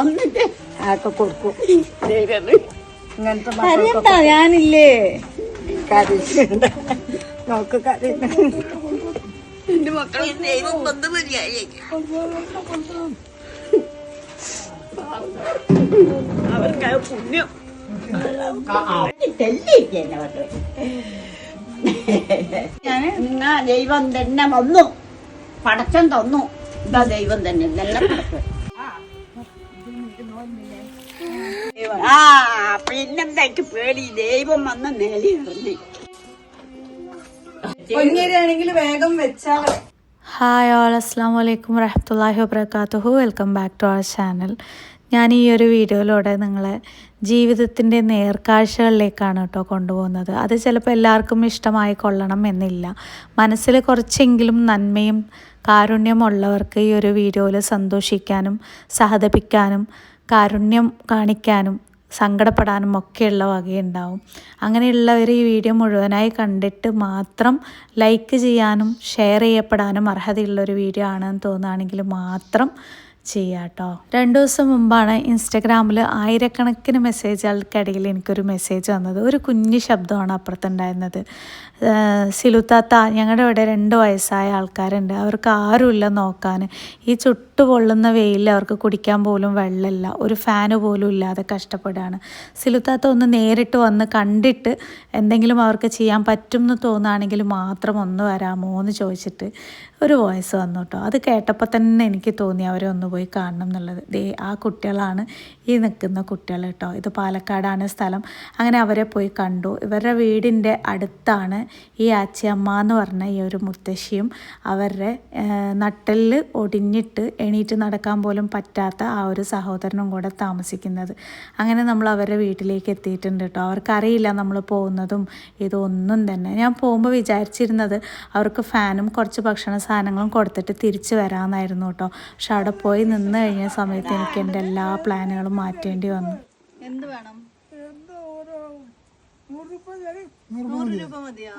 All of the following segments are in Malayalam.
എന്നിട്ട് ആക്കെ കൊടുക്കും. ഇങ്ങനത്തെ കരയണ്ട ഞാനില്ലേ? കറി നോക്ക് കറി എന്റെ മക്കളെ ദൈവം മര്യാദയ്ക്ക് അവർക്ക് പുണ്യം. ഞാൻ നിങ്ങ ദൈവം തന്നെ വന്നു. പടച്ചൻ തന്നു. ഇതാ ദൈവം തന്നെ. നല്ല പടച്ചൻ ആ പിന്നെന്താക്ക് പേടി. ദൈവം വന്ന് നേടി ഇറങ്ങി. പൊന്നേരിയാണെങ്കിൽ വേഗം വെച്ചാ ഹായ് ഓൾ അസ്സാം വലൈക്കും വറഹമുല്ലാഹി വബർക്കാത്തുഹു welcome back to our channel ഞാൻ ഈ ഒരു വീഡിയോയിലൂടെ നിങ്ങളെ ജീവിതത്തിന്റെ നേർക്കാഴ്ചകളിലേക്കാണ് കേട്ടോ കൊണ്ടുപോകുന്നത്. അത് ചിലപ്പോൾ എല്ലാവർക്കും ഇഷ്ടമായി കൊള്ളണം എന്നില്ല. മനസ്സിൽ കുറച്ചെങ്കിലും നന്മയും കാരുണ്യമുള്ളവർക്ക് ഈ ഒരു വീഡിയോയിൽ സന്തോഷിക്കാനും സഹതപിക്കാനും കാരുണ്യം കാണിക്കാനും സങ്കടപ്പെടാനും ഒക്കെയുള്ള വകയുണ്ടാവും. അങ്ങനെയുള്ളവർ ഈ വീഡിയോ മുഴുവനായി കണ്ടിട്ട് മാത്രം ലൈക്ക് ചെയ്യാനും ഷെയർ ചെയ്യപ്പെടാനും അർഹതയുള്ള ഒരു വീഡിയോ ആണെന്ന് തോന്നുകയാണെങ്കിൽ മാത്രം ചെയ്യാട്ടോ രണ്ട് ദിവസം മുമ്പാണ് ഇൻസ്റ്റഗ്രാമിൽ ആയിരക്കണക്കിന് മെസ്സേജുകൾക്കിടയിൽ എനിക്കൊരു മെസ്സേജ് വന്നത്. ഒരു കുഞ്ഞു ശബ്ദമാണ് അപ്പുറത്തുണ്ടായിരുന്നത്. സിലുത്താത്ത ഞങ്ങളുടെ ഇവിടെ രണ്ട് വയസ്സായ ആൾക്കാരുണ്ട്. അവർക്ക് ആരുമില്ല നോക്കാൻ. ഈ ചുട്ടു പൊള്ളുന്ന വെയിലിൽ അവർക്ക് കുടിക്കാൻ പോലും വെള്ളമില്ല. ഒരു ഫാന് പോലും ഇല്ലാതെ കഷ്ടപ്പെടുകയാണ്. സിലുത്താത്ത ഒന്ന് നേരിട്ട് വന്ന് കണ്ടിട്ട് എന്തെങ്കിലും അവർക്ക് ചെയ്യാൻ പറ്റും എന്ന് തോന്നുകയാണെങ്കിൽ മാത്രം ഒന്ന് വരാമോ എന്ന് ചോദിച്ചിട്ട് ഒരു വോയിസ് വന്നു കേട്ടോ. അത് കേട്ടപ്പോൾ തന്നെ എനിക്ക് തോന്നി അവരെ ഒന്ന് പോയി കാണണം എന്നുള്ളത്. ദേ ആ കുട്ടികളാണ് ഈ നിൽക്കുന്ന കുട്ടികൾ കേട്ടോ. ഇത് പാലക്കാടാണ് സ്ഥലം. അങ്ങനെ അവരെ പോയി കണ്ടു. ഇവരുടെ വീടിന്റെ അടുത്താണ് ഈ ആച്ചിയമ്മ എന്ന് പറഞ്ഞ ഈ ഒരു മുത്തശ്ശിയും അവരുടെ നട്ടലിൽ ഒടിഞ്ഞിട്ട് എണീറ്റ് നടക്കാൻ പോലും പറ്റാത്ത ആ ഒരു സഹോദരനും കൂടെ താമസിക്കുന്നത്. അങ്ങനെ നമ്മൾ അവരുടെ വീട്ടിലേക്ക് എത്തിയിട്ടുണ്ട് കേട്ടോ. അവർക്കറിയില്ല നമ്മൾ പോകുന്നതും ഇതൊന്നും തന്നെ. ഞാൻ പോകുമ്പോൾ വിചാരിച്ചിരുന്നത് അവർക്ക് ഫാനും കുറച്ച് ഭക്ഷണ സാധനങ്ങളും കൊടുത്തിട്ട് തിരിച്ചു വരാമെന്നായിരുന്നു കേട്ടോ. പക്ഷെ അവിടെ പോയി നിന്ന് കഴിഞ്ഞ സമയത്ത് എനിക്ക് എന്റെ എല്ലാ പ്ലാനുകളും മാറ്റേണ്ടി വന്നു. എന്ത് വേണം? നൂറ് രൂപ മതിയോ?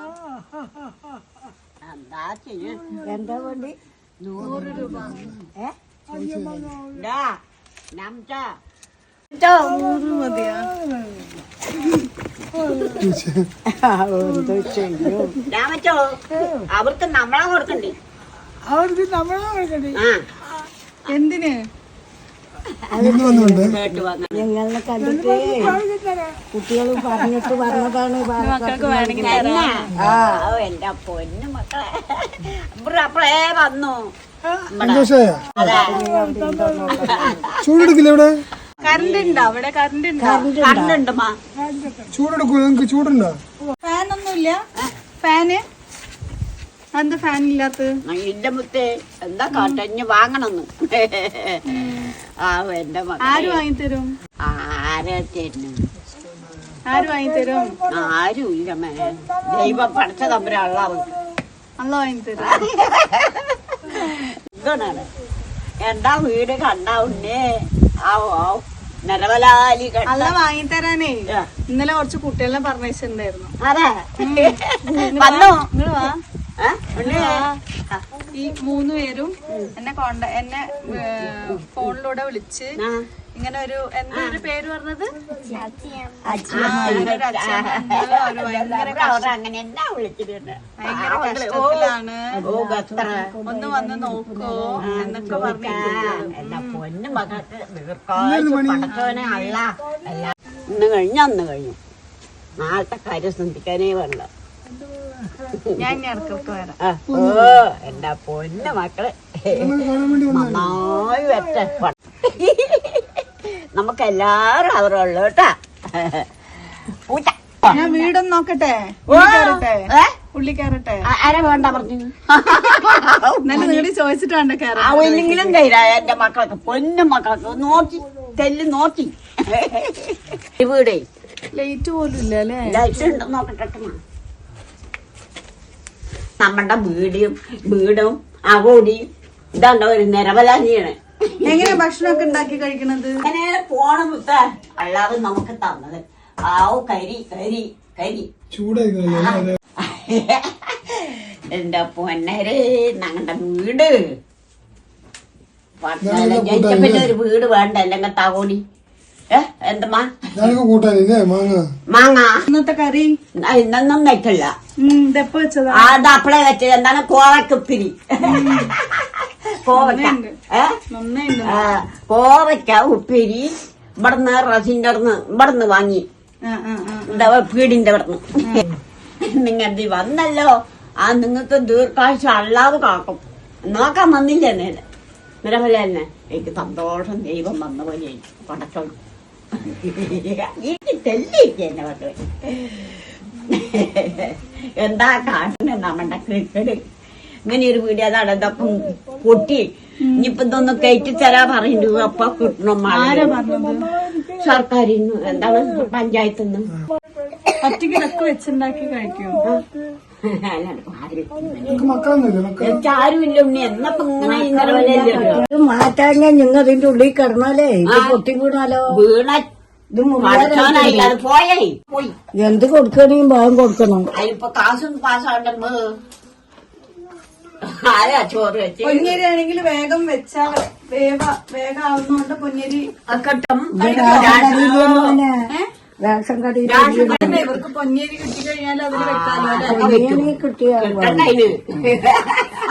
എന്താ ചെയ്യും? എന്താ വേണ്ടി? നൂറ് രൂപ. അവർക്ക് നമ്മളെ കൊടുക്കണ്ടേ? അവർക്ക് നമ്മളെ കൊടുക്കണ്ടേ? എന്തിന്? ഞങ്ങളെ കണ്ടിട്ട് കുട്ടികൾ പറഞ്ഞിട്ട് പറഞ്ഞതാണ് എന്റെ പൊന്നു മക്കളെ. അപ്പഴേ വന്നു. ചൂടെടുക്കില്ല ഇവിടെ? കറണ്ട് ഉണ്ടോ അവിടെ കറണ്ട് ഉണ്ടോ മാ? ചൂടെടുക്കൂ നിങ്ങക്ക് ചൂടുണ്ടോ? ഫാൻ ഒന്നുമില്ല ഫാന് എന്താ ഫാൻ മുത്തേ. എന്താ കാട്ടഞ്ഞ് വാങ്ങണമെന്ന് ആ എന്റെ മക്കളെ ആര് വാങ്ങിത്തരും? ആരാ തരും? ആര് വാങ്ങിത്തരും? ആരും ഇല്ല മേ. ദൈവം പഠിച്ച വാങ്ങിത്തരും. ഇതാണ് എന്താ വീട് ആവോ ആവോ നിലവലാലി കണ്ട. അല്ല വാങ്ങിത്തരാനേ. ആ. ഇന്നലെ കുറച്ച് കുട്ടികളെ പറഞ്ഞിട്ടുണ്ടായിരുന്നു അതെ വന്നോ? നിങ്ങൾ വാ? ഉണ്ണി. ഈ മൂന്ന് പേരും എന്നെ കോണ്ട എന്നെ ഫോണിലൂടെ വിളിച്ച് ഇങ്ങനെ ഒരു എന്താ ഒരു പേര് പറഞ്ഞത് ആ, ഇങ്ങനെ ഒരു അച്ഛനുണ്ട്. ഒരു ഭയങ്കര അവർ അവരെ അങ്ങനെ എന്നാ വിളിച്ചിട്ടുണ്ട് ഭയങ്കര കഷ്ടത്തിലാണ് ഓ എത്ര ഒന്ന് വന്ന് നോക്കോ എന്നൊക്കെ പറഞ്ഞു ഇന്ന് കഴിഞ്ഞ അന്ന് കഴിഞ്ഞു നാളത്തെ കാര്യം ശ്രദ്ധിക്കാനേ വേണ്ട ഞാൻ ഇനി ഇടയ്ക്കൊക്കെ വരാം. ഓ എന്റെ പൊന്ന മക്കളെ. കാണാൻ വേണ്ടി നന്നായി വെച്ച നമുക്ക് എല്ലാരും അവരും ഉള്ളു കേട്ടാ. പൂച്ച. ഞാൻ വീടൊന്ന് നോക്കട്ടെ? ഉള്ളി കയറട്ടെ? ആരാ വേണ്ട പറഞ്ഞു? എന്നാലും നീടി ചോദിച്ചിട്ട് വേണ്ട ആ കയറാൻ ഒല്ലെങ്കിലും കയ്യില എന്റെ മക്കളൊക്കെ പൊന്നു മക്കളൊക്കെ. നോക്കി തെല്ല് നോക്കി. ഈ വീടേ. ലൈറ്റ് പോലും ഇല്ല അല്ലേ? ഇതായിട്ടുണ്ട് നോക്കട്ടെ മാ. നമ്മടെ വീടും വീടും അവോടിയും ഇതാണ്ടോ ഒരു നിരവലാഞ്ഞിയാണ് എങ്ങനെ ഭക്ഷണമൊക്കെ ഉണ്ടാക്കി കഴിക്കണത്? അങ്ങനെ പോണം മുത്ത. അല്ലാതെ നമുക്ക് തന്നത് ആവോ കരി കരി കരി. എന്റെ പൊന്നരെ ഞങ്ങളുടെ വീട്. പിന്നെ ഒരു വീട് വേണ്ട? അല്ലെങ്കിൽ താവോലി മാങ്ങ. മാങ്ങ? ഇന്നത്തെ കറി? ഇന്നൊന്നും വെക്കില്ല ഇതെപ്പ വെച്ചതാ? അത് അപ്പളേ വെച്ചത്. എന്താണ്? കോവക്കുപ്പിരി കോവക്ക കോവക്ക ഉപ്പിരി ആ, കോവയ്ക്ക ഉപ്പേരി ഇവിടുന്ന് റസിന്റെ അടുന്ന് ഇവിടുന്ന് വാങ്ങി. വീടിന്റെ അവിടുന്ന്. നിങ്ങൾ വന്നല്ലോ. ആ നിങ്ങൾക്ക് ദീർഘാഴ്ച അല്ലാതെ കാക്കും. നോക്കാൻ വന്നില്ല നേരെ നിരവധി തന്നെ. എനിക്ക് സന്തോഷം ദൈവം വന്ന പോലെ പടച്ചോളൂ തെല്ലിരിക്കന്നെ പറ്റേ എന്താ കാണുന്നത് നമ്മുടെ ക്രിക്കറ്റ് ഇങ്ങനെ ഒരു വീഡിയോ അതാണ് ഇതൊക്കെ പൊട്ടി ഇനിയിപ്പൊ ഇതൊന്ന് കയറ്റി തരാ പറയുന്നു അപ്പൊ കിട്ടണം സർക്കാരിന്ന്. എന്താണ് പഞ്ചായത്തിന്ന്? ഒറ്റയ്ക്ക് ഇതൊക്കെ വെച്ചുണ്ടാക്കി കഴിക്കും ആരുമില്ല ഉണ്ണി. എന്നപ്പോ ഇങ്ങനെ മാറ്റാഞ്ഞ നിങ്ങൾ ഇതിന്റെ ഉള്ളിൽ കിടന്നാലേ ഇത് പൊട്ടി വീണാലോ? വീണ ഇത് പോയേ. പോയി. എന്ത് കൊടുക്കണെങ്കിൽ ഭാഗം കൊടുക്കണം. അതിലിപ്പോ കാശും പാസ്സാണ്ടമ്പോ ആരാ ചോറ് വെച്ച്? പൊന്നേരി ആണെങ്കിൽ വേഗം വെച്ചാൽ വേഗ വേഗം ആവുന്നോണ്ട് പൊന്നേരി കിട്ടും. റേഷൻ കടയിൽ ഇവർക്ക് പൊന്നേരി കിട്ടി കഴിഞ്ഞാൽ അതിൽ വെക്കാലോ അല്ലെ? ബിരിയാണി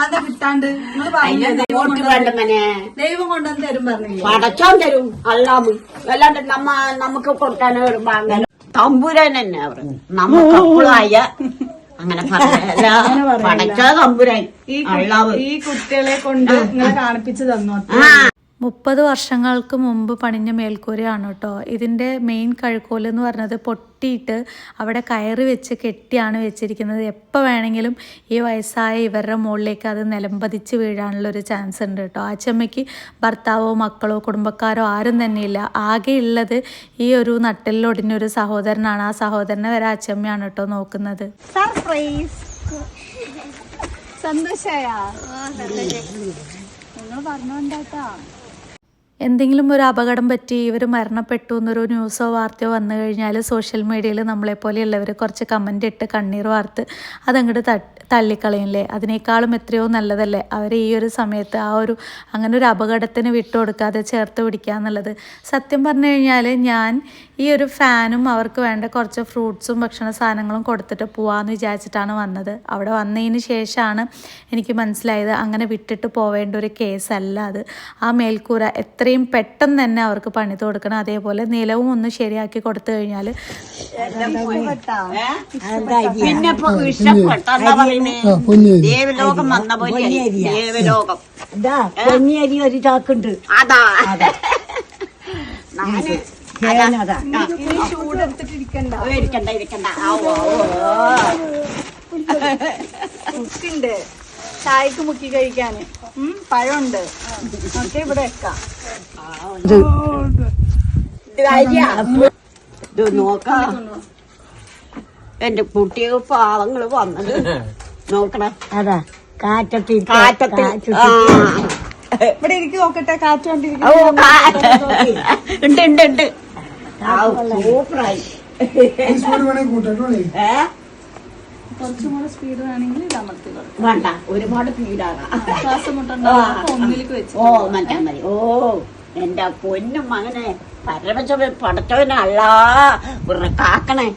അത് കിട്ടാണ്ട് നിങ്ങൾ പറഞ്ഞു ദൈവം കൊണ്ടുവന്ന് തരും പറഞ്ഞില്ലേ? പടച്ചോൻ തരും. അല്ലാമു അല്ലാണ്ട് നമ്മ നമുക്ക് കൊടുക്കാൻ ഒരു തമ്പുരാൻ തന്നെ അവർ നമുക്ക് അപ്പോഴായ അങ്ങനെ പടച്ചോ തമ്പുരാൻ. ഈ കു- അള്ളാവ് ഈ കുട്ടികളെ കൊണ്ട് നിങ്ങളെ കാണിപ്പിച്ചു തന്നു ആ. മുപ്പത് വർഷങ്ങൾക്ക് മുമ്പ് പണിഞ്ഞ മേൽക്കൂരയാണ് കേട്ടോ. ഇതിന്റെ മെയിൻ കഴുക്കോൽ എന്ന് പറഞ്ഞത് പൊട്ടിയിട്ട് അവിടെ കയറി വെച്ച് കെട്ടിയാണ് വെച്ചിരിക്കുന്നത്. എപ്പോൾ വേണമെങ്കിലും ഈ വയസ്സായ ഇവരുടെ മുകളിലേക്ക് അത് നിലംപതിച്ച് വീഴാനുള്ള ഒരു ചാൻസ് ഉണ്ട് കേട്ടോ. അച്ചമ്മയ്ക്ക് ഭർത്താവോ മക്കളോ കുടുംബക്കാരോ ആരും തന്നെയില്ല ആകെ ഉള്ളത് ഈ ഒരു നട്ടിലൊടിഞ്ഞൊരു സഹോദരനാണ്. ആ സഹോദരനെ വരെ അച്ചമ്മയാണ് കേട്ടോ നോക്കുന്നത്. സർപ്രൈസ് സന്തോഷായ? നിങ്ങൾ പറഞ്ഞോണ്ടാട്ടാ. എന്തെങ്കിലും ഒരു അപകടം പറ്റി ഇവർ മരണപ്പെട്ടു എന്നൊരു ന്യൂസോ വാർത്തയോ വന്നു കഴിഞ്ഞാൽ സോഷ്യൽ മീഡിയയിൽ നമ്മളെപ്പോലെയുള്ളവർ കുറച്ച് കമന്റ് ഇട്ട് കണ്ണീർ വാർത്ത് അതങ്ങോട്ട് തള്ളിക്കളയില്ലേ? അതിനേക്കാളും എത്രയോ നല്ലതല്ലേ? അവർ ഈ ഒരു സമയത്ത് ആ ഒരു അങ്ങനെ ഒരു അപകടത്തിന് വിട്ടുകൊടുക്കാതെ ചേർത്ത് പിടിക്കുക എന്നുള്ളത് സത്യം പറഞ്ഞു കഴിഞ്ഞാൽ ഞാൻ ഈ ഒരു ഫാനും അവർക്ക് വേണ്ട കുറച്ച് ഫ്രൂട്ട്സും ഭക്ഷണ സാധനങ്ങളും കൊടുത്തിട്ട് പോവാമെന്ന് വിചാരിച്ചിട്ടാണ് വന്നത്. അവിടെ വന്നതിന് ശേഷമാണ് എനിക്ക് മനസ്സിലായത് അങ്ങനെ വിട്ടിട്ട് പോവേണ്ട ഒരു കേസല്ല അത്. ആ മേൽക്കൂര എത്രയും പെട്ടെന്ന് തന്നെ അവർക്ക് പണിത് കൊടുക്കണം അതേപോലെ നിലവും ഒന്ന് ശരിയാക്കി കൊടുത്തു കഴിഞ്ഞാൽ പിന്നെ ദേവലോകം വന്ന പോലെ ദേവലോകം. ഇതാ പൊന്നിയരി ഒരു ചാക്കുണ്ട്. അതാ. ഓ, ഇരിക്കണ്ട ചായക്ക് മുക്കി കഴിക്കാന്. പഴമുണ്ട്. ഒക്കെ ഇവിടെ വെക്കാം. ഇത് നോക്കാം. എന്റെ കുട്ടിയെ പാവങ്ങൾ വന്നത്. നോക്കണേ. അതാ കാറ്റത്തി കാറ്റത്ത് ആ. ഇവിടെ ഇരിക്കും നോക്കട്ടെ. കാറ്റ് കണ്ടിരിക്കും ഉണ്ട് ഉണ്ട് ഉണ്ട്. സൂപ്പറായി. കുറച്ചും കൂടെ സ്പീഡ് വേണമെങ്കിൽ വേണ്ട ഒരുപാട് സ്പീഡാകാം ശ്വാസം ഒന്നിലേക്ക് വെച്ച് ഓ മറ്റാ മതി. ഓ എന്റെ പൊന്നും മകനെ പരമച്ച പടച്ചവനല്ല. കാക്കണേ.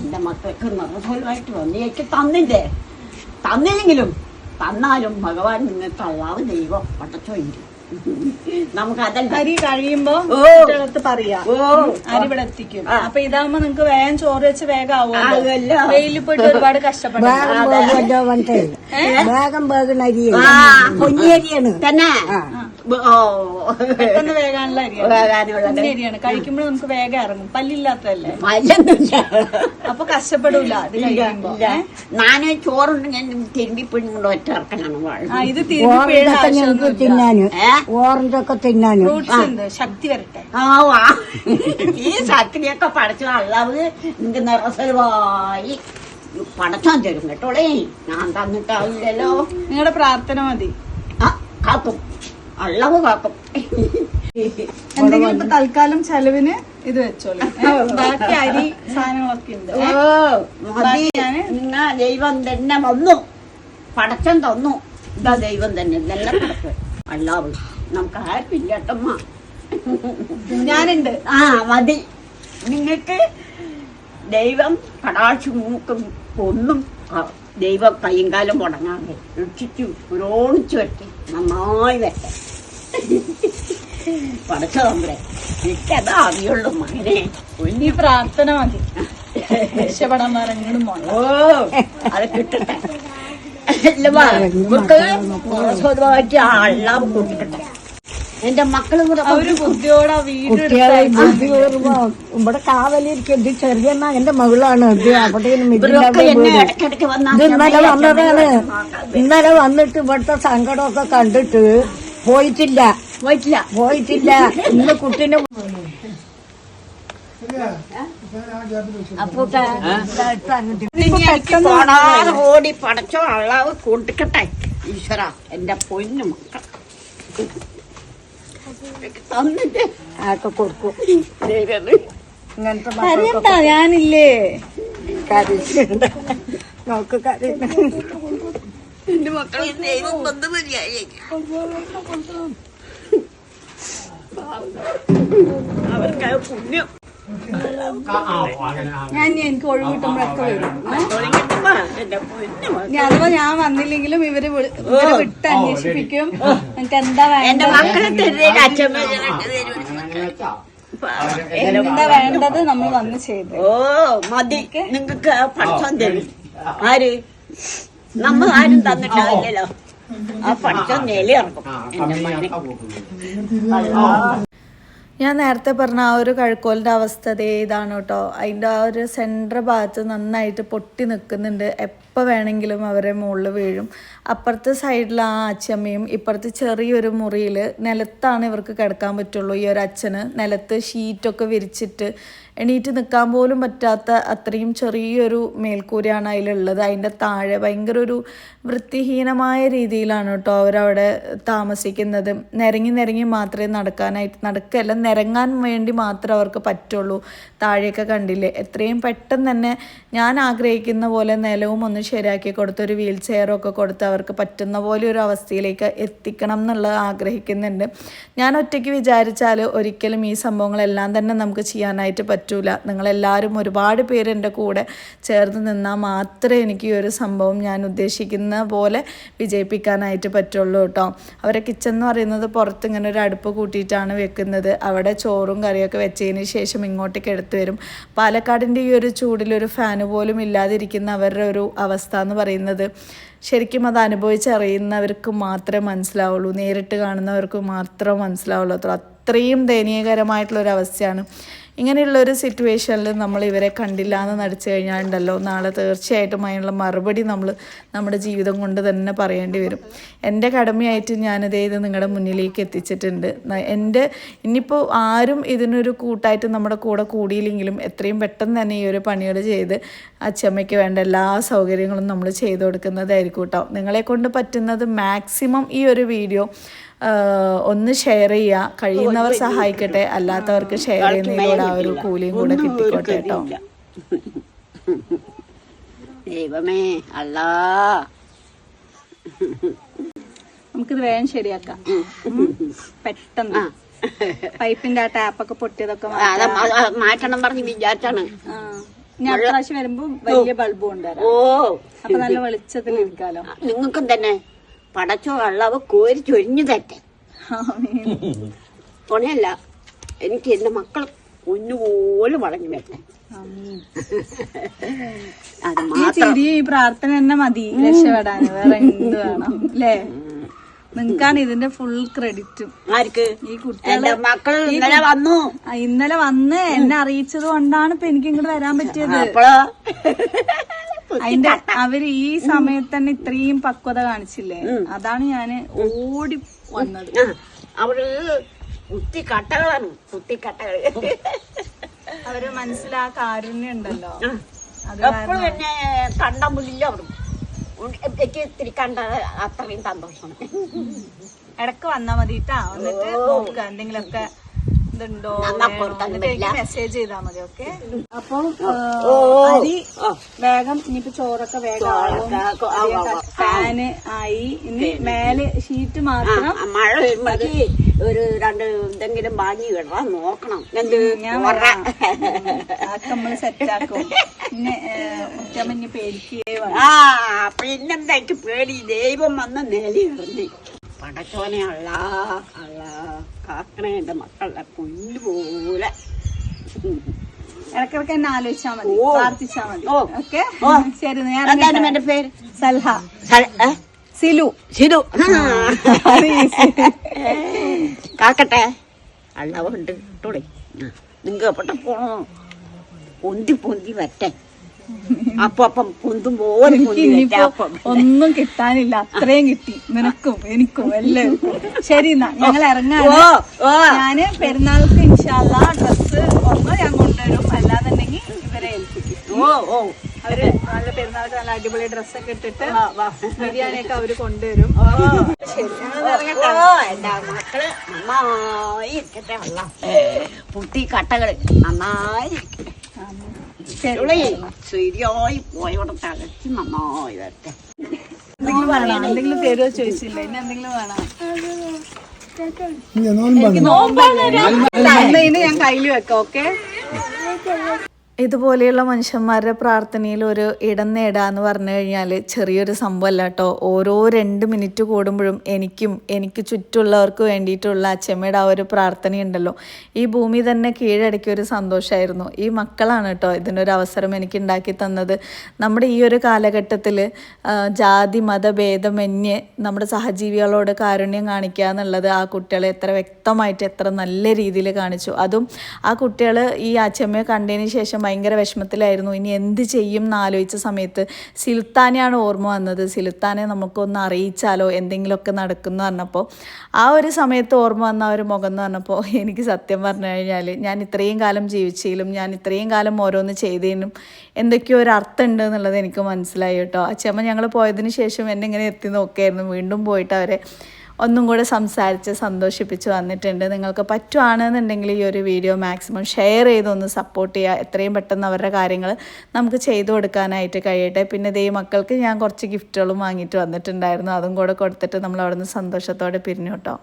എന്റെ മക്കൾക്ക് നിറസോലമായിട്ട് വന്ന് എനിക്ക് തന്നില്ലേ? തന്നില്ലെങ്കിലും തന്നാലും ഭഗവാൻ നിങ്ങൾക്ക് അള്ളാവ് ദൈവം പടച്ചോണ്ട് നമുക്ക് അതല്ല. അരി കഴിയുമ്പോ അടുത്ത് പറയാം. അരി ഇവിടെ എത്തിക്കും. അപ്പൊ ഇതാവുമ്പോ നിങ്ങക്ക് വേഗം ചോറ് വെച്ച് വേഗം ആവുമല്ലോ. ആകുമല്ലോ. വെയിലിൽ പോയിട്ട് ഒരുപാട് കഷ്ടപ്പെടും തന്നെ? പെട്ടെന്ന് വേഗാനുള്ള അരിയാണ്. കഴിക്കുമ്പോൾ നമുക്ക് വേഗം ഇറങ്ങും. പല്ലില്ലാത്തതല്ലേ? മല്ലൊന്നുമില്ല അപ്പൊ കഷ്ടപ്പെടൂല അത് കഴിക്കുമ്പോ ഇല്ല. ഞാൻ ചോറുണ്ടെങ്കിൽ തിരുമ്പി പിഴിഞ്ഞുകൊണ്ട് ഒറ്റ ഇറക്കണം ഇത് തിരിഞ്ഞ് പിഴയുടെ ഓറഞ്ചൊക്കെ ഒക്കെ തിന്നാന്? ഫ്രൂട്ട്സ് ഉണ്ട്. ശക്തി വരട്ടെ. ആ വാ. ഈ ശക്തിയൊക്കെ പടച്ചു അള്ളാവ് നിങ്ങക്ക് നിറസലവായി പടച്ചാൻ തരും കേട്ടോളേ ഞാൻ തന്നിട്ടാവില്ലല്ലോ. നിങ്ങളുടെ പ്രാർത്ഥന മതി. ആ കാക്കും അള്ളവ് കാക്കും എന്തെങ്കിലും ഇപ്പൊ തൽക്കാലം ചെലവിന് ഇത് വെച്ചോളൂ. ബാക്കി അരി സാധനങ്ങളൊക്കെ ഉണ്ട്. ഓ മതി. നിങ്ങ ദൈവം തന്നെ വന്നു. പടച്ചൻ തന്നു. ഇതാ ദൈവം തന്നെ. ഇതെല്ലാം അല്ലാവ് നമുക്ക് ആരുമില്ല കേട്ടമ്മ ഞാനുണ്ട്. ആ മതി. നിങ്ങൾക്ക് ദൈവം കടാക്ഷി മൂക്കും ഒന്നും ദൈവം കൈയും കാലം മുടങ്ങാതെ രക്ഷിച്ചു പുരോണിച്ചു വരട്ടെ നന്നായി വരട്ടെ പടച്ച തമ്പളെ എനിക്കത് അറിയുള്ളൂ മകനെ. ഒന്നി പ്രാർത്ഥന മതി. രക്ഷപ്പെടാൻ പറഞ്ഞും ഓ അത് കിട്ടട്ടെ. എല്ലാം നമുക്ക് സ്വന്തമായിട്ട് ആളെല്ലാം കൊടുക്കട്ടെ എന്റെ മക്കളും കൂടെ അവർ വീട് കുട്ടികളെ ബുദ്ധി കയറുമ്പോ ഇവിടെ കാവലിരിക്കും. ഇത് ചെറിയ എന്റെ മകളാണ്. ഇത് അവിടെ ഇന്നലെ വന്നതാണ്. ഇന്നലെ വന്നിട്ട് ഇവിടുത്തെ സങ്കടമൊക്കെ കണ്ടിട്ട് പോയിട്ടില്ല. പോയിട്ടില്ല. പോയിട്ടില്ല. ഇന്ന് കുട്ടീനെ പോണാതെ ഓടി പടച്ചോ അള്ളാവ് കൊടുക്കട്ടെ. ഈശ്വര എന്റെ പൊന്നു മക്കൾ തന്നിട്ട് ആക്കെ കൊടുക്കും. അറിയണ്ട ഞാനില്ലേ? കരയുന്നുണ്ട് നോക്ക് കരയുന്നു എന്റെ മക്കളെ ദൈവം വന്ന് മതിയായി അവർക്ക് പുണ്യം. ഞാൻ എനിക്ക് ഒഴിവ് കിട്ടുമ്പോഴൊക്കെ വരും. അഥവാ ഞാൻ വന്നില്ലെങ്കിലും ഇവർ വിട്ട് അന്വേഷിപ്പിക്കും. എനിക്ക് എന്താ എന്റെ വേണ്ടത് മക്കളെ തരുന്നതിന് അച്ഛമ്മ എന്താ വേണ്ടത് നമ്മൾ വന്ന് ചെയ്ത്. ഓ മതി. നിങ്ങക്ക് പഠിച്ചോൻ തരും. ആര്? നമ്മൾ ആരും തന്നിട്ടില്ലല്ലോ. ആ പഠിച്ചോൻ നിലയിറക്കും എന്റെ മകനെ ഞാൻ നേരത്തെ പറഞ്ഞ ആ ഒരു കഴുക്കോലിന്റെ അവസ്ഥ ഇതാണ് കേട്ടോ. അതിന്റെ ആ ഒരു സെന്റർ ഭാഗത്ത് നന്നായിട്ട് പൊട്ടി നിൽക്കുന്നുണ്ട് എപ്പോൾ വേണമെങ്കിലും അവരെ മുകളിൽ വീഴും. അപ്പുറത്തെ സൈഡിൽ ആ അച്ഛമ്മയും ഇപ്പുറത്തെ ചെറിയൊരു മുറിയിൽ നിലത്താണ് ഇവർക്ക് കിടക്കാൻ പറ്റുള്ളൂ. ഈ ഒരു അച്ഛന് നിലത്ത് ഷീറ്റൊക്കെ വിരിച്ചിട്ട് എണീറ്റ് നിൽക്കാൻ പോലും പറ്റാത്ത അത്രയും ചെറിയൊരു മേൽക്കൂരയാണ് അതിലുള്ളത്. അതിന്റെ താഴെ ഭയങ്കര ഒരു വൃത്തിഹീനമായ രീതിയിലാണ് കേട്ടോ അവരവിടെ താമസിക്കുന്നത്. നിരങ്ങി നിരങ്ങി മാത്രമേ നടക്കാനായിട്ട് നടക്കല്ല നിരങ്ങാൻ വേണ്ടി മാത്രമേ അവർക്ക് പറ്റുള്ളൂ. താഴെയൊക്കെ കണ്ടില്ലേ? എത്രയും പെട്ടെന്ന് തന്നെ ഞാൻ ആഗ്രഹിക്കുന്ന പോലെ നിലവും ഒന്ന് ശരിയാക്കി കൊടുത്ത് ഒരു വീൽ ചെയറൊക്കെ കൊടുത്ത് അവർക്ക് പറ്റുന്ന പോലെ ഒരു അവസ്ഥയിലേക്ക് എത്തിക്കണം എന്നുള്ളത് ആഗ്രഹിക്കുന്നുണ്ട്. ഞാൻ ഒറ്റയ്ക്ക് വിചാരിച്ചാൽ ഒരിക്കലും ഈ സംഭവങ്ങളെല്ലാം തന്നെ നമുക്ക് ചെയ്യാനായിട്ട് പറ്റൂല. നിങ്ങളെല്ലാവരും ഒരുപാട് പേര് എന്റെ കൂടെ ചേർന്ന് നിന്നാൽ മാത്രമേ എനിക്ക് ഈ ഒരു സംഭവം ഞാൻ ഉദ്ദേശിക്കുന്ന പോലെ വിജയിപ്പിക്കാനായിട്ട് പറ്റുള്ളൂ കേട്ടോ. അവരെ കിച്ചൺ എന്ന് പറയുന്നത് പുറത്ത് ഇങ്ങനെ ഒരു അടുപ്പ് കൂട്ടിയിട്ടാണ് വെക്കുന്നത്. അവിടെ ചോറും കറിയൊക്കെ വെച്ചതിന് ശേഷം ഇങ്ങോട്ടേക്ക് എടുത്തു വരും. പാലക്കാടിന്റെ ഈ ഒരു ചൂടിൽ ഒരു ഫാന് പോലും ഇല്ലാതിരിക്കുന്ന അവരുടെ ഒരു അവസ്ഥ എന്ന് പറയുന്നത് ശരിക്കും അത് അനുഭവിച്ചറിയുന്നവർക്ക് മാത്രമേ മനസ്സിലാവുള്ളൂ. നേരിട്ട് കാണുന്നവർക്ക് മാത്രം മനസ്സിലാവുള്ളൂ. അത്ര അത്രയും ദയനീയകരമായിട്ടുള്ള ഇങ്ങനെയുള്ള ഒരു സിറ്റുവേഷനിൽ നമ്മൾ ഇവരെ കണ്ടില്ല എന്ന് നടിച്ചു കഴിഞ്ഞാൽ ഉണ്ടല്ലോ നാളെ തീർച്ചയായിട്ടും അതിനുള്ള മറുപടി നമ്മൾ നമ്മുടെ ജീവിതം കൊണ്ട് തന്നെ പറയേണ്ടി വരും. എന്റെ കടമയായിട്ട് ഞാനിത് ഇത് നിങ്ങളുടെ മുന്നിലേക്ക് എത്തിച്ചിട്ടുണ്ട്. എന്റെ ഇനിയിപ്പോൾ ആരും ഇതിനൊരു കൂട്ടായിട്ട് നമ്മുടെ കൂടെ കൂടിയില്ലെങ്കിലും എത്രയും പെട്ടെന്ന് തന്നെ ഈ ഒരു പണികൾ ചെയ്ത് അച്ചമ്മയ്ക്ക് വേണ്ട എല്ലാ സൗകര്യങ്ങളും നമ്മൾ ചെയ്തു കൊടുക്കുന്നതായിരിക്കും കേട്ടോ. നിങ്ങളെ കൊണ്ട് പറ്റുന്നത് മാക്സിമം ഈ ഒരു വീഡിയോ ഒന്ന് ഷെയർ ചെയ്യുക കഴിയുന്നവർ സഹായിക്കട്ടെ. അല്ലാത്തവർക്ക് ഷെയർ ചെയ്യുന്നതിലൂടെ ആ ഒരു കൂലിയും കൂടെ കിട്ടിക്കോട്ടെ കേട്ടോ. ദൈവമേ അല്ലാ നമുക്കിത് വേഗം ശരിയാക്കാം. പെട്ടെന്ന്. പൈപ്പിന്റെ ആ ടാപ്പൊക്കെ പൊട്ടിയതൊക്കെ മാറ്റണം പറഞ്ഞ് വിചാരിച്ചാണ്. ഞാൻ പ്രാവശ്യം വരുമ്പോ വലിയ ബൾബ് കൊണ്ടുവരാം. ഓ. അപ്പൊ നല്ല വെളിച്ചത്തിൽ ഇരിക്കാലോ. നിങ്ങൾക്കും തന്നെ. പടച്ചോ അള്ളാവ് കോരി ചൊരിഞ്ഞു തട്ടെ ആമീൻ. പൊണയല്ല എനിക്ക് എന്റെ മക്കൾ ഒന്നുപോലും വളഞ്ഞു വരട്ടെ. അത് മാത്രം. ഈ പ്രാർത്ഥന തന്നെ മതി രക്ഷപ്പെടാൻ വേറെ എന്ത് വേണം അല്ലേ? നിങ്ങൾക്കാണ് ഇതിന്റെ ഫുൾ ക്രെഡിറ്റും ആർക്ക്? ഈ കുട്ടികളെ എന്റെ മക്കൾ ഇന്നലെ വന്നു. ആ, ഇന്നലെ വന്ന് എന്നെ അറിയിച്ചത് കൊണ്ടാണ് ഇപ്പൊ എനിക്ക് ഇങ്ങോട്ട് വരാൻ പറ്റിയത്. അപ്പളോ അതിന്റെ അവർ ഈ സമയത്ത് തന്നെ ഇത്രയും പക്വത കാണിച്ചില്ലേ? അതാണ് ഞാൻ ഓടി വന്നത്. അവർ കുത്തിക്കട്ടകളാണ് കുത്തിക്കട്ടകൾ കുത്തി കട്ടകൾ അവർ മനസ്സിലാ കാരുണ്യം ഉണ്ടല്ലോ. എപ്പോഴും എന്നെ കണ്ട മുന്നില്ല അവർ എനിക്ക് ഇത്തിരി കണ്ട അത്രയും സന്തോഷം ഇടയ്ക്ക് വന്നാ മതി വന്നിട്ട് എന്നിട്ട് നോക്കുക എന്തെങ്കിലുമൊക്കെ ഇതുണ്ടോ. മെസ്സേജ് ചെയ്താൽ മതി ഓക്കെ അപ്പൊ ഓ, ഓ. അരി ആ. വേഗം ഇനിയിപ്പോ ചോറൊക്കെ വേഗം. ഫാന് ആയി. ഇനി മേലെ ഷീറ്റ് മാത്രം മഴ വരുമ്പോ ഒരു രണ്ട് എന്തെങ്കിലും വാങ്ങി വിടാൻ നോക്കണം. നമ്മൾ സെറ്റാക്കും പിന്നെ പേടിക്കുകയോ ആ പിന്നെന്താ എനിക്ക് പേടി? ദൈവം വന്ന് നെലി എറിഞ്ഞു. പടച്ചോനെ അള്ള അള്ള കാക്കണേ എന്റെ മക്കളുടെ പുല്ല് പോലെ. ഇടക്കിടക്ക് എന്നെ ആലോചിച്ചാ മതി ഓ. പ്രാർത്ഥിച്ചാ മതി. ഓക്കെ. ശരി ഞാൻ എന്റെ പേര്? സൽഹ. സിലു. സിലു. കാക്കട്ടെ. അള്ളവുണ്ട് ഇട്ടോളെ. നിങ്ങൾക്ക് എപ്പോട്ടെ പോണോ? പൊന്തി പൊന്തി വരട്ടെ. അപ്പൊ അപ്പം കുന്തും പോലെ ഒന്നും കിട്ടാനില്ല. അത്രയും കിട്ടി. നിനക്കും എനിക്കും എല്ലാം ശരി എന്നാ ഞങ്ങൾ ഇറങ്ങാൻ ഞാൻ പെരുന്നാൾക്ക് ഇൻഷാല്ല ഡ്രസ്സ് ഒന്ന് ഞാൻ കൊണ്ടുവരും. അല്ലാന്നുണ്ടെങ്കിൽ ഇവരെ ഏൽപ്പിക്കും. ഓ ഓ. അവർ നല്ല പെരുന്നാൾക്ക് നല്ല അടിപൊളി ഡ്രസ്സൊക്കെ ഇട്ടിട്ട്. ബിരിയാണിയൊക്കെ അവർ കൊണ്ടുവരും. മക്കൾ നന്നായി ഇരിക്കട്ടെ. വെള്ളം പുട്ടി കട്ടകൾ നന്നായി ഇരിക്കട്ടെ. ഇവളെ ശരിയായി. പോയോടെ തകച്ച് നന്നായി വരട്ടെ എന്തെങ്കിലും വേണം? എന്തെങ്കിലും തരുമോ ചോദിച്ചില്ല? ഇനി എന്തെങ്കിലും വേണം? ഞാൻ കയ്യിൽ വെക്കാം ഓക്കെ? ഇതുപോലെയുള്ള മനുഷ്യന്മാരുടെ പ്രാർത്ഥനയിൽ ഒരു ഇടം നേടുക എന്ന് പറഞ്ഞു കഴിഞ്ഞാൽ ചെറിയൊരു സംഭവമല്ല കേട്ടോ. ഓരോ രണ്ട് മിനിറ്റ് കൂടുമ്പോഴും എനിക്കും എനിക്ക് ചുറ്റുള്ളവർക്ക് വേണ്ടിയിട്ടുള്ള അച്ഛമ്മയുടെ ആ ഒരു പ്രാർത്ഥനയുണ്ടല്ലോ. ഈ ഭൂമി തന്നെ കീഴടക്കിയ ഒരു സന്തോഷമായിരുന്നു. ഈ മക്കളാണ് കേട്ടോ ഇതിനൊരു അവസരം എനിക്ക് ഉണ്ടാക്കി തന്നത്. നമ്മുടെ ഈ ഒരു കാലഘട്ടത്തിൽ ജാതി മതഭേദമന്യ നമ്മുടെ സഹജീവികളോട് കാരുണ്യം കാണിക്കുക എന്നുള്ളത് ആ കുട്ടികളെ എത്ര വ്യക്തമായിട്ട് എത്ര നല്ല രീതിയിൽ കാണിച്ചു. അതും ആ കുട്ടികൾ ഈ അച്ഛമ്മയെ കണ്ടതിന് ശേഷം ഭയങ്കര വിഷമത്തിലായിരുന്നു. ഇനി എന്ത് ചെയ്യും എന്ന് ആലോചിച്ച സമയത്ത് സിൽത്താനെയാണ് ഓർമ്മ വന്നത്. സിൽത്താനെ നമുക്കൊന്ന് അറിയിച്ചാലോ എന്തെങ്കിലുമൊക്കെ നടക്കുന്നു പറഞ്ഞപ്പോൾ ആ ഒരു സമയത്ത് ഓർമ്മ വന്ന ഒരു മുഖം എന്ന് പറഞ്ഞപ്പോൾ എനിക്ക് സത്യം പറഞ്ഞു കഴിഞ്ഞാൽ ഞാൻ ഇത്രയും കാലം ജീവിച്ചതിലും ഞാൻ ഇത്രയും കാലം ഓരോന്ന് ചെയ്തതിനും എന്തൊക്കെയോ ഒരു അർത്ഥം ഉണ്ട് എന്നുള്ളത് എനിക്ക് മനസ്സിലായി കേട്ടോ. അച്ഛമ്മ ഞങ്ങൾ പോയതിന് ശേഷം എന്നെ ഇങ്ങനെ എത്തി നോക്കിയായിരുന്നു. വീണ്ടും പോയിട്ട് അവരെ ഒന്നും കൂടെ സംസാരിച്ച് സന്തോഷിപ്പിച്ച് വന്നിട്ടുണ്ട്. നിങ്ങൾക്ക് പറ്റുവാണെന്നുണ്ടെങ്കിൽ ഈ ഒരു വീഡിയോ മാക്സിമം ഷെയർ ചെയ്തൊന്ന് സപ്പോർട്ട് ചെയ്യുക. എത്രയും പെട്ടെന്ന് അവരുടെ കാര്യങ്ങൾ നമുക്ക് ചെയ്തു കൊടുക്കാനായിട്ട് കഴിയട്ടെ. പിന്നെ ദേ മക്കൾക്ക് ഞാൻ കുറച്ച് ഗിഫ്റ്റുകളും വാങ്ങിയിട്ട് വന്നിട്ടുണ്ടായിരുന്നു. അതും കൂടെ കൊടുത്തിട്ട് നമ്മൾ അവിടെ നിന്ന് സന്തോഷത്തോടെ പിരിഞ്ഞു കേട്ടോ.